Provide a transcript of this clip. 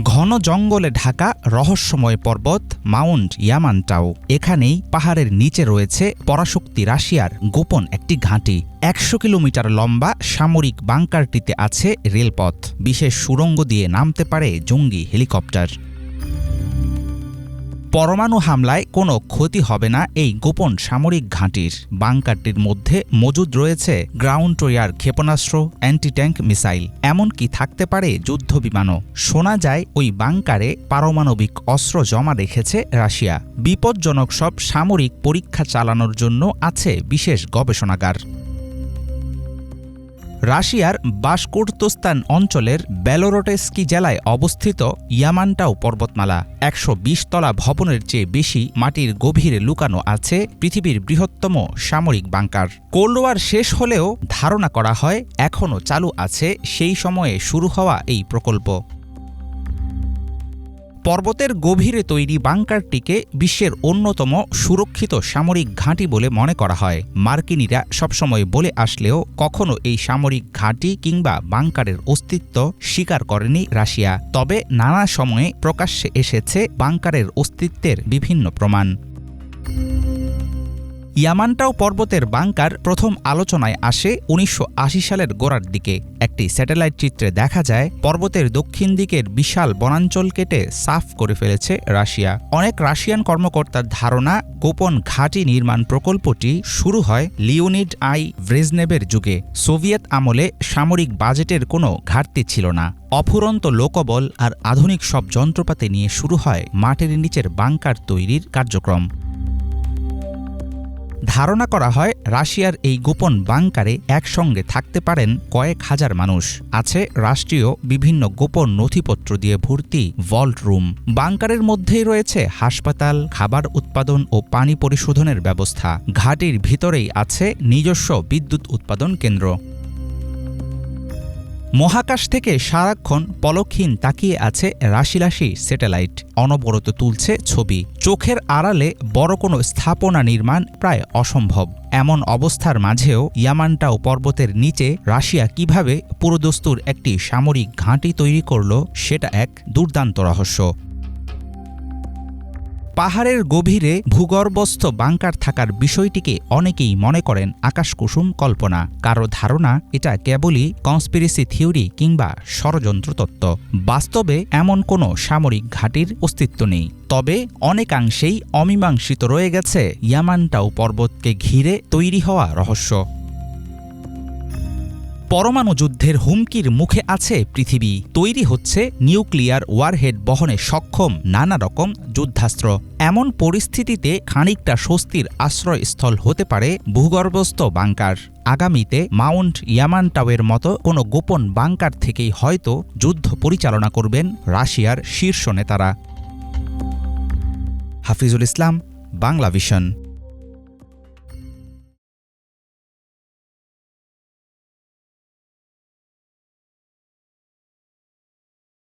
ঘন জঙ্গলে ঢাকা রহস্যময় পর্বত মাউন্ট ইয়ামানটাও। এখানেই পাহাড়ের নিচে রয়েছে পরাশক্তি রাশিয়ার গোপন একটি ঘাঁটি। একশো কিলোমিটার লম্বা সামরিক বাংকারটিতে আছে রেলপথ। বিশেষ সুড়ঙ্গ দিয়ে নামতে পারে জঙ্গি হেলিকপ্টার। পরমাণু হামলায় কোনো ক্ষতি হবে না এই গোপন সামরিক ঘাঁটির। বাংকারটির মধ্যে মজুদ রয়েছে গ্রাউন্ড টোয়ার ক্ষেপণাস্ত্র অ্যান্টি ট্যাঙ্ক মিসাইল, এমনকি থাকতে পারে যুদ্ধ বিমানও। শোনা যায়, ওই বাংকারে পারমাণবিক অস্ত্র জমা রেখেছে রাশিয়া। বিপজ্জনক সব সামরিক পরীক্ষা চালানোর জন্য আছে বিশেষ গবেষণাগার। রাশিয়ার বাসকুর্তোস্তান অঞ্চলের বেলোরোটেস্কি জেলায় অবস্থিত ইয়ামান্টাও পর্বতমালা। একশো তলা ভবনের চেয়ে বেশি মাটির গভীরে লুকানো আছে পৃথিবীর বৃহত্তম সামরিক বাংকার। কোল্ড ওয়ার শেষ হলেও ধারণা করা হয় এখনও চালু আছে সেই সময়ে শুরু হওয়া এই প্রকল্প। পর্বতের গভীরে তৈরি বাংকারটিকে বিশ্বের অন্যতম সুরক্ষিত সামরিক ঘাঁটি বলে মনে করা হয়। মার্কিনীরা সবসময় বলে আসলেও কখনো এই সামরিক ঘাঁটি কিংবা বাংকারের অস্তিত্ব স্বীকার করেনি রাশিয়া। তবে নানা সময়ে প্রকাশ্যে এসেছে বাংকারের অস্তিত্বের বিভিন্ন প্রমাণ। ইয়ামানটাও পর্বতের বাংকার প্রথম আলোচনায় আসে উনিশশো আশি সালের গোড়ার দিকে। একটি স্যাটেলাইট চিত্রে দেখা যায়, পর্বতের দক্ষিণ দিকের বিশাল বনাঞ্চল কেটে সাফ করে ফেলেছে রাশিয়া। অনেক রাশিয়ান কর্মকর্তার ধারণা, গোপন ঘাঁটি নির্মাণ প্রকল্পটি শুরু হয় লিওনিড আই ভ্রেজনেবের যুগে। সোভিয়েত আমলে সামরিক বাজেটের কোনো ঘাটতি ছিল না। অফুরন্ত লোকবল আর আধুনিক সব যন্ত্রপাতি নিয়ে শুরু হয় মাটির নিচের বাংকার তৈরির কার্যক্রম। ধারণা করা হয় রাশিয়ার এই গোপন বাংকারে একসঙ্গে থাকতে পারেন কয়েক হাজার মানুষ। আছে রাষ্ট্রীয় বিভিন্ন গোপন নথিপত্র দিয়ে ভর্তি ভল্ট রুম। বাংকারের মধ্যেই রয়েছে হাসপাতাল, খাবার উৎপাদন ও পানি পরিশোধনের ব্যবস্থা। ঘাটির ভিতরেই আছে নিজস্ব বিদ্যুৎ উৎপাদন কেন্দ্র। মহাকাশ থেকে সারাক্ষণ পলকহীন তাকিয়ে আছে রাশি রাশি স্যাটেলাইট। অনবরত তুলছে ছবি। চোখের আড়ালে বড় কোনো স্থাপনা নির্মাণ প্রায় অসম্ভব। এমন অবস্থার মাঝেও ইয়ামান্টাও পর্বতের নিচে রাশিয়া কীভাবে পুরোদস্তুর একটি সামরিক ঘাঁটি তৈরি করল, সেটা এক দুর্দান্ত রহস্য। পাহাড়ের গভীরে ভূগর্ভস্থ বাংকার থাকার বিষয়টিকে অনেকেই মনে করেন আকাশকুসুম কল্পনা। কারও ধারণা, এটা কেবলই কনস্পিরেসি থিওরি কিংবা ষড়যন্ত্র তত্ত্ব। বাস্তবে এমন কোনো সামরিক ঘাঁটির অস্তিত্ব নেই। তবে অনেকাংশেই অমীমাংসিত রয়ে গেছে ইয়ামানটাও পর্বতকে ঘিরে তৈরি হওয়া রহস্য। পরমাণু যুদ্ধের হুমকির মুখে আছে পৃথিবী। তৈরি হচ্ছে নিউক্লিয়ার ওয়ারহেড বহনে সক্ষম নানা রকম যুদ্ধাস্ত্র। এমন পরিস্থিতিতে খানিকটা স্বস্তির আশ্রয়স্থল হতে পারে ভূগর্ভস্থ বাংকার। আগামীতে মাউন্ট ইয়ামানটাওয়ের মতো কোনো গোপন বাংকার থেকেই হয়তো যুদ্ধ পরিচালনা করবেন রাশিয়ার শীর্ষ নেতারা। হাফিজুল ইসলাম বাংলা ভিশন